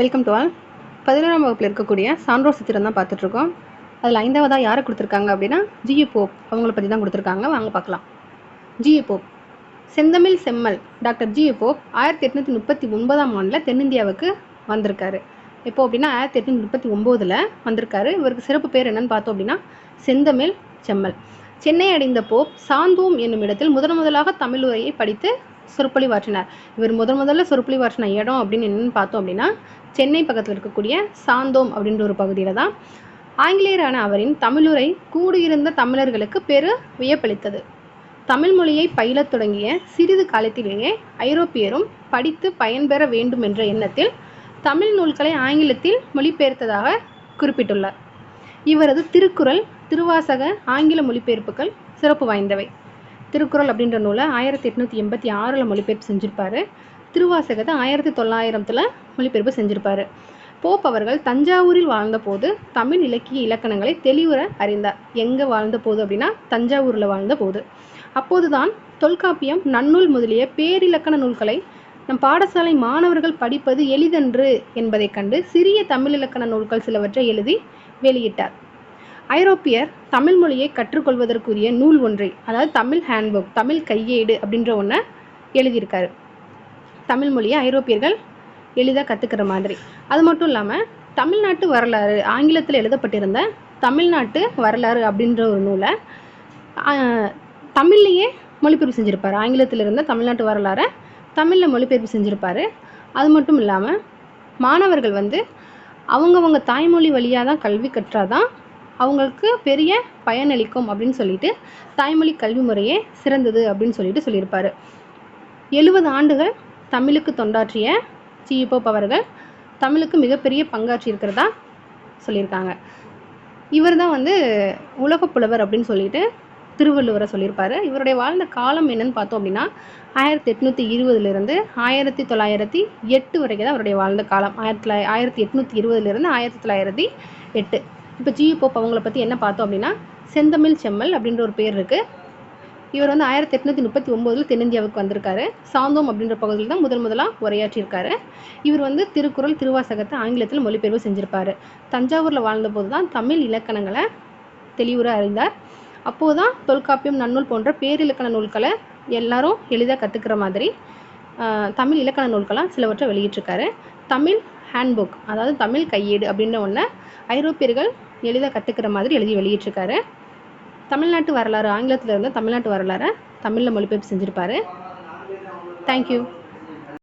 Welcome to all பதினோராம் வகுப்பில் இருக்கக்கூடிய சான்றோர் சித்திரம் தான் பார்த்துட்ருக்கோம். அதில் ஐந்தாவதாக யாரை கொடுத்துருக்காங்க அப்படின்னா ஜியு போப் அவங்கள பற்றி தான் கொடுத்துருக்காங்க. வாங்க பார்க்கலாம். ஜியு போப் செந்தமிழ் செம்மல் டாக்டர் ஜியு போப் ஆயிரத்தி எட்நூற்றி முப்பத்தி ஒன்பதாம் ஆண்டில் தென்னிந்தியாவுக்கு வந்திருக்காரு. எப்போ அப்படின்னா ஆயிரத்தி எட்நூற்றி முப்பத்தி ஒம்போதில் வந்திருக்காரு. இவருக்கு சிறப்பு பேர் என்னன்னு பார்த்தோம் அப்படின்னா செந்தமிழ் செம்மல். சென்னை அடைந்த போப் சாந்தோம் என்னும் இடத்தில் முதன் முதலாக தமிழ் உரையை படித்து சொற்பொழிவாற்றினார் இவர் முதன் முதல்ல சொற்பொழிவாற்றின இடம் அப்படின்னு என்னன்னு பார்த்தோம் அப்படின்னா சென்னை பக்கத்தில் இருக்கக்கூடிய சாந்தோம் அப்படின்ற ஒரு பகுதியில் தான். ஆங்கிலேயரான அவரின் தமிழுரை கூடியிருந்த தமிழர்களுக்கு பெரு வியப்பளித்தது. தமிழ் மொழியை பயிலத் தொடங்கிய சிறிது காலத்திலேயே ஐரோப்பியரும் படித்து பயன்பெற வேண்டும் என்ற எண்ணத்தில் தமிழ் நூல்களை ஆங்கிலத்தில் மொழிபெயர்த்ததாக குறிப்பிட்டுள்ளார். இவரது திருக்குறள் திருவாசக ஆங்கில மொழிபெயர்ப்புகள் சிறப்பு வாய்ந்தவை. திருக்குறள் அப்படின்ற நூலை ஆயிரத்தி எட்நூற்றி எண்பத்தி ஆறில் மொழிபெயர்ப்பு செஞ்சுருப்பாரு. திருவாசகத்தை ஆயிரத்தி தொள்ளாயிரத்தில் மொழிபெயர்ப்பு செஞ்சுருப்பாரு. போப் அவர்கள் தஞ்சாவூரில் வாழ்ந்தபோது தமிழ் இலக்கிய இலக்கணங்களை தெளிவுற அறிந்தார். எங்கே வாழ்ந்த போது அப்படின்னா தஞ்சாவூரில் வாழ்ந்த போது அப்போதுதான் தொல்காப்பியம் நன்னூல் முதலிய பேரிலக்கண நூல்களை நம் பாடசாலை மாணவர்கள் படிப்பது எளிதன்று என்பதைக் கண்டு சிறிய தமிழ் இலக்கண நூல்கள் சிலவற்றை எழுதி வெளியிட்டார். ஐரோப்பியர் தமிழ் மொழியை கற்றுக்கொள்வதற்குரிய நூல் ஒன்றை அதாவது தமிழ் ஹேண்ட்புக் தமிழ் கையேடு அப்படின்ற ஒன்றை எழுதியிருக்காரு. தமிழ் மொழியை ஐரோப்பியர்கள் எளிதாக கற்றுக்கிற மாதிரி. அது மட்டும் இல்லாமல் தமிழ்நாட்டு வரலாறு ஆங்கிலத்தில் எழுதப்பட்டிருந்த தமிழ்நாட்டு வரலாறு அப்படின்ற ஒரு நூலை தமிழ்லேயே மொழிபெயர்ப்பு செஞ்சுருப்பார். ஆங்கிலத்தில் இருந்த தமிழ்நாட்டு வரலாறை தமிழில் மொழிபெயர்ப்பு செஞ்சுருப்பார். அது மட்டும் இல்லாமல் மாணவர்கள் வந்து அவங்கவங்க தாய்மொழி வழியாக தான் கல்வி கற்றாதான் அவங்களுக்கு பெரிய பயனளிக்கும் அப்படின்னு சொல்லிட்டு தாய்மொழி கல்வி முறையே சிறந்தது அப்படின்னு சொல்லிட்டு சொல்லியிருப்பார். எழுபது ஆண்டுகள் தமிழுக்கு தொண்டாற்றிய சிஇபோப் அவர்கள் தமிழுக்கு மிகப்பெரிய பங்காற்றி இருக்கிறதா சொல்லியிருக்காங்க. இவர் தான் வந்து உலகப் புலவர் அப்படின்னு சொல்லிட்டு திருவள்ளுவரை சொல்லியிருப்பார். இவருடைய வாழ்ந்த காலம் என்னன்னு பார்த்தோம் அப்படின்னா ஆயிரத்தி எட்நூற்றி இருபதுலேருந்து ஆயிரத்தி தொள்ளாயிரத்தி எட்டு வரைக்கும் தான் அவருடைய வாழ்ந்த காலம். ஆயிரத்தி தொள்ளாயிரத்தி ஆயிரத்தி எட்நூற்றி இருபதுலேருந்து ஆயிரத்தி தொள்ளாயிரத்தி எட்டு. இப்போ ஜி போப் அவங்கள பற்றி என்ன பார்த்தோம் அப்படின்னா செந்தமிழ் செம்மல் அப்படின்ற ஒரு பேர் இருக்குது இவர் வந்து ஆயிரத்தி எட்நூற்றி முப்பத்தி ஒம்போதில் தென்னிந்தியாவுக்கு வந்திருக்காரு. சாந்தோம் அப்படின்ற பகுதியில் தான் முதல் முதலாக உரையாற்றியிருக்காரு. இவர் வந்து திருக்குறள் திருவாசகத்தை ஆங்கிலத்தில் மொழிபெயர்வு செஞ்சுருப்பார். தஞ்சாவூரில் வாழ்ந்தபோது தான் தமிழ் இலக்கணங்களை தெளிவுற அறிந்தார். அப்போது தான் தொல்காப்பியம் நன்னூல் போன்ற பேரிலக்கண நூல்களை எல்லாரும் எளிதாக கற்றுக்கிற மாதிரி தமிழ் இலக்கண நூல்களாக சிலவற்றை வெளியிட்டிருக்காரு. தமிழ் ஹேண்ட்புக் அதாவது தமிழ் கையேடு அப்படின்ற ஒன்றை ஐரோப்பியர்கள் எளிதாக கற்றுக்கிற மாதிரி எழுதி வெளியிட்டிருக்காரு. தமிழ்நாட்டு வரலாறு ஆங்கிலத்தில் இருந்த தமிழ்நாட்டு வரலாறை தமிழில் மொழிபெயர்ப்பு செஞ்சுருப்பாரு. தேங்க்யூ